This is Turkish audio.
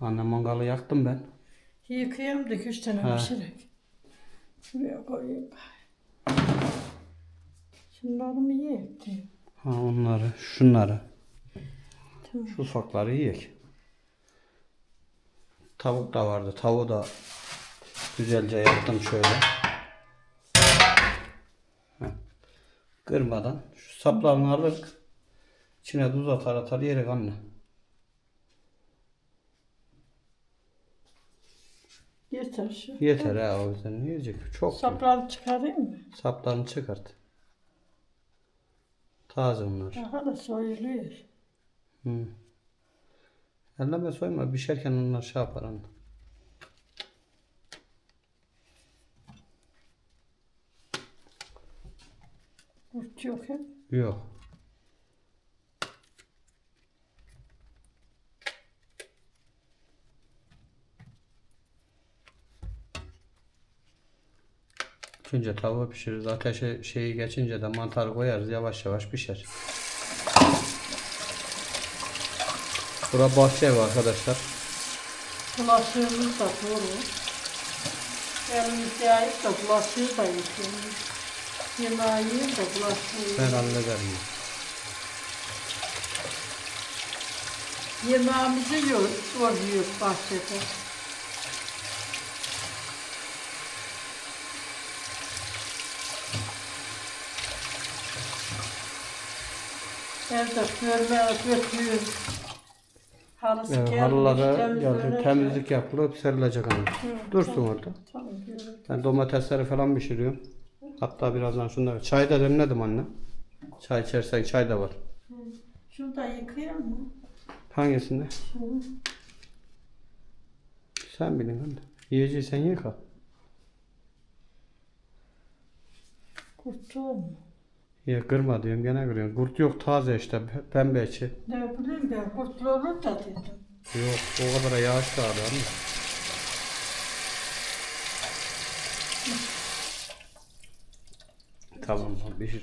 Anne mangalı yaktım ben. Yıkayayım da üç tane Ha. pişirek. Şuraya koyayım. Şunları mı yiyek diye. Ha onları, şunları. Tamam. Şu ufakları yiyek. Tavuk da vardı. Tavuğu da güzelce yaptım şöyle. Heh. Kırmadan. Şu saplarını alır. İçine tuz atar atar yiyerek anne. Yeter şu. Yeter ha o yüzden ne yiyecek? Çok Sap. Sapları çıkarayım mı? Saplarını çıkart. Taze onlar. Daha da soyuluyor. Hı. Elleme soyma. Pişerken onlar şey yapar anne. Kurt yok hep. Yok. Önce tavuğu pişiririz. Ateşe şeyi geçince de mantarı koyarız. Yavaş yavaş pişer. Bura bahçe evi arkadaşlar. Bulaşığımız da doğru. Elimiz yayıp da bulaşığı da yıkayalım. Yemeği de bulaşığı Ben hallederim. Yemeğimizi yiyoruz, yiyoruz bahçede. Evde görmeye götürüyor. Halısı Evet, gelmiş, halılara gelecek, temizlik yapılıp serilecek hanım. Hı, Dursun tamam. orada. Tamam. Ben domatesleri falan pişiriyorum. Hatta birazdan şunları. Çay da demledim anne. Çay içersen çay da var. Şunu da yıkayalım mı? Hangisinde? Şunu. Sen bilin anne. Yiyeceksen yıka. Kurtluğu mu? Ya kırma diyorum gene kırıyorum. Kurt yok taze işte pe- pembe içi. Ne bileyim ben kurtluğu olur da dedim. Yok o kadar yağış yağdı anne. Tamam bir şey.